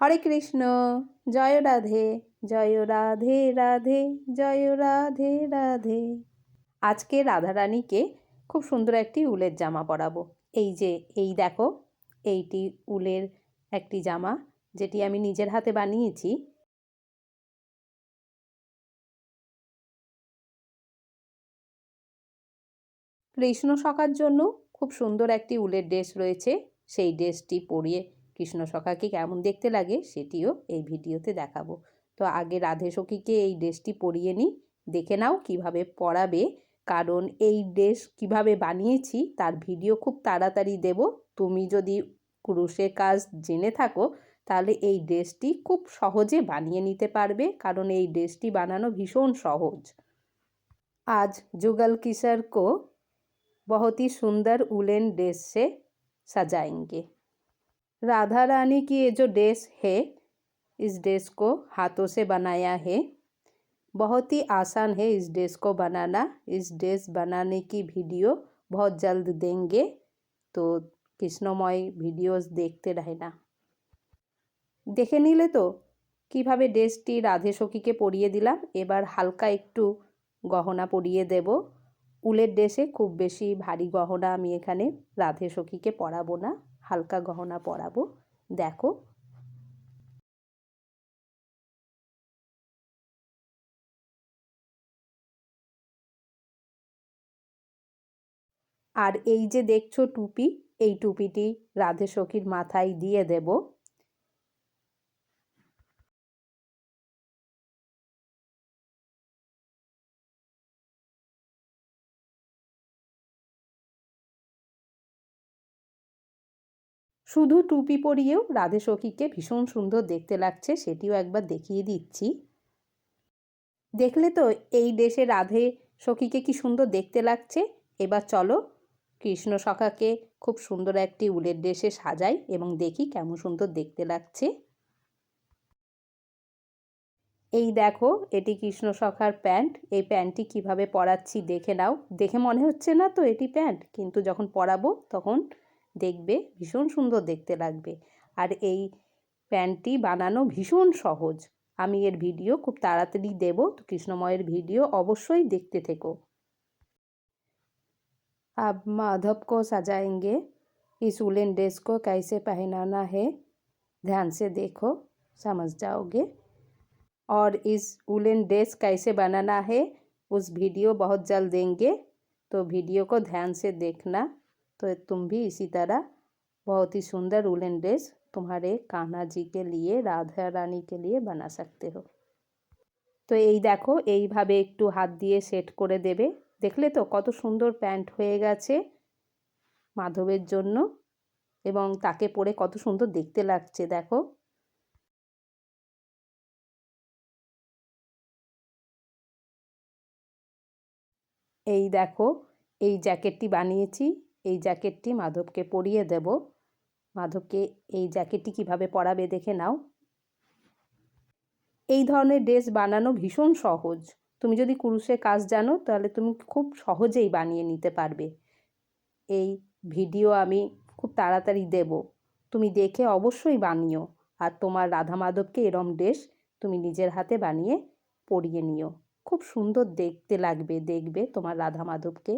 হরে কৃষ্ণ। জয় রাধে জয় রাধে রাধে, জয় রাধে রাধে। আজকে রাধারানীকে খুব সুন্দর একটি উলের জামা পরাবো। এই যে, এই দেখো, এইটি উলের একটি জামা, যেটি আমি নিজের হাতে বানিয়েছি। কৃষ্ণ সকার জন্য খুব সুন্দর একটি উলের ড্রেস রয়েছে। সেই ড্রেসটি পরিয়ে কৃষ্ণ সখাকে কেমন দেখতে লাগে সেটিও এই ভিডিওতে দেখাবো তো আগে রাধে সখীকে এই ড্রেসটি পরিয়ে নিই দেখে নাও কিভাবে পরাবে কারণ এই ড্রেস কিভাবে বানিয়েছি তার ভিডিও খুব তাড়াতাড়ি দেব তুমি যদি ক্রুশের কাজ জেনে থাকো তাহলে এই ড্রেসটি খুব সহজে বানিয়ে নিতে পারবে কারণ এই ড্রেসটি বানানো ভীষণ সহজ আজ जुगल किशोर को बहुत ही सुंदर उलेन ड्रेस से सजाएंगे राधा रानी की ये जो ड्रेस है इस ड्रेस को हाथों से बनाया है बहुत ही आसान है इस ड्रेस को बनाना इस ड्रेस बनाने की वीडियो बहुत जल्द देंगे तो কৃষ্ণময় ভিডিওস দেখতে না দেখে নিলে তো কিভাবে ড্রেসটি রাধে সখীকে পরিয়ে দিলাম এবার হালকা একটু গহনা পরিয়ে দেব উলের ড্রেসে খুব বেশি ভারী গহনা আমি এখানে রাধে সখীকে পরাবো না হালকা গহনা পরাবো। দেখো। আর এই যে দেখছ টুপি, এই টুপিটি রাধে সখীর মাথায় দিয়ে দেব। শুধু টুপি পরিয়েও রাধে সখীকে ভীষণ সুন্দর দেখতে লাগছে, সেটিও একবার দেখিয়ে দিচ্ছি। দেখলে তো এই দেশে রাধে সখীকে কি সুন্দর দেখতে লাগছে? এবার চলো, কৃষ্ণ সখাকে খুব সুন্দর একটি উলের ড্রেসে সাজাই এবং দেখি কেমন সুন্দর দেখতে লাগছে। এই দেখো, এটি কৃষ্ণ সখার প্যান্ট। এই প্যান্টটি কীভাবে পরাচ্ছি দেখে নাও। দেখে মনে হচ্ছে না তো এটি প্যান্ট, কিন্তু যখন পরাবো তখন দেখবে ভীষণ সুন্দর দেখতে লাগবে আর এই প্যান্টটি বানানো ভীষণ সহজ আমি এর ভিডিও খুব তাড়াতাড়ি দেব তো কৃষ্ণময়ের ভিডিও অবশ্যই দেখতে থেকো अब माधव को सजाएंगे इस उलेन ड्रेस को कैसे पहनाना है ध्यान से देखो समझ जाओगे और इस उलेन ड्रेस कैसे बनाना है उस वीडियो बहुत जल्द देंगे तो वीडियो को ध्यान से देखना तो तुम भी इसी तरह बहुत ही सुंदर उलन ड्रेस तुम्हारे कान्हा जी के लिए রাধা রানী के लिए बना सकते हो তো এই দেখো এইভাবে একটু হাত দিয়ে সেট করে দেবে দেখলে তো কত সুন্দর প্যান্ট হয়ে গেছে মাধবের জন্য এবং তাকে পরে কত সুন্দর দেখতে লাগছে দেখো এই দেখো এই জ্যাকেটটি বানিয়েছি এই জ্যাকেটটি মাধবকে পরিয়ে দেব। মাধবকে এই জ্যাকেটটি কীভাবে পরাবে দেখে নাও। এই ধরনের ড্রেস বানানো ভীষণ সহজ। তুমি যদি কুরুশের কাজ জানো, তাহলে তুমি খুব সহজেই বানিয়ে নিতে পারবে। এই ভিডিও আমি খুব তাড়াতাড়ি দেব। তুমি দেখে অবশ্যই বানিও। আর তোমার রাধা মাধবকে এরম ড্রেস তুমি নিজের হাতে বানিয়ে পরিয়ে নিও। খুব সুন্দর দেখতে লাগবে, দেখবে তোমার রাধা মাধবকে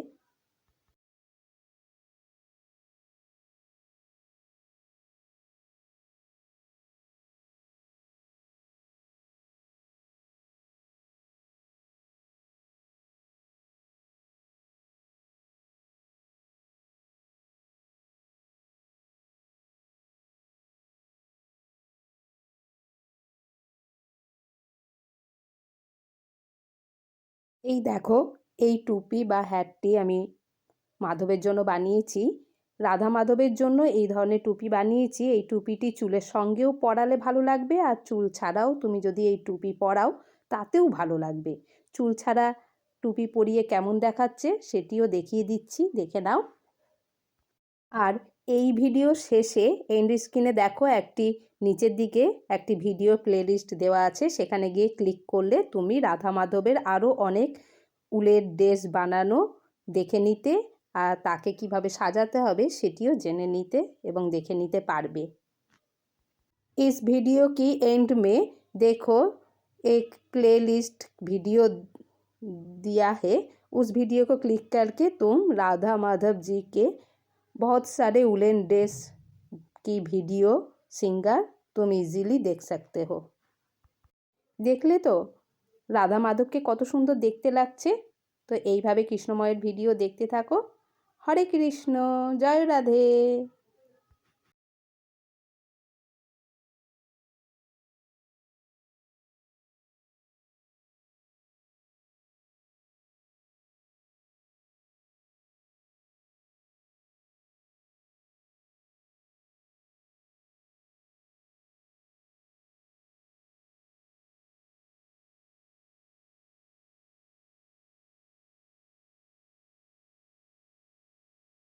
এই দেখো, এই টুপি বা হ্যাটটি আমি মাধবের জন্য বানিয়েছি। রাধা মাধবের জন্য এই ধরনের টুপি বানিয়েছি। এই টুপিটি চুলের সঙ্গেও পরালে ভালো লাগবে আর চুল ছাড়াও তুমি যদি এই টুপি পরাও তাতেও ভালো লাগবে। চুল ছাড়া টুপি পরিয়ে কেমন দেখাচ্ছে সেটিও দেখিয়ে দিচ্ছি, দেখে নাও। আর এই ভিডিও শেষে এন্ড স্ক্রিনে দেখো একটি নিচের দিকে একটি ভিডিও প্লেলিস্ট দেওয়া আছে সেখানে গিয়ে ক্লিক করলে তুমি রাধা মাধবের আরও অনেক উলের ড্রেস বানানো দেখে নিতে আর তাকে কিভাবে সাজাতে হবে সেটিও জেনে নিতে এবং দেখে নিতে পারবে इस वीडियो की एंड में देखो एक प्लेलिस्ट वीडियो दिया है उस वीडियो को क्लिक करके तुम राधा माधव जी के बहुत सारे उलेन ड्रेस की वीडियो सिंगर तुम इजीली देख सकते हो দেখলে তো রাধা মাধবকে কত সুন্দর দেখতে লাগছে তো এইভাবে কৃষ্ণময়ের ভিডিও দেখতে থাকো হরে কৃষ্ণ জয় রাধে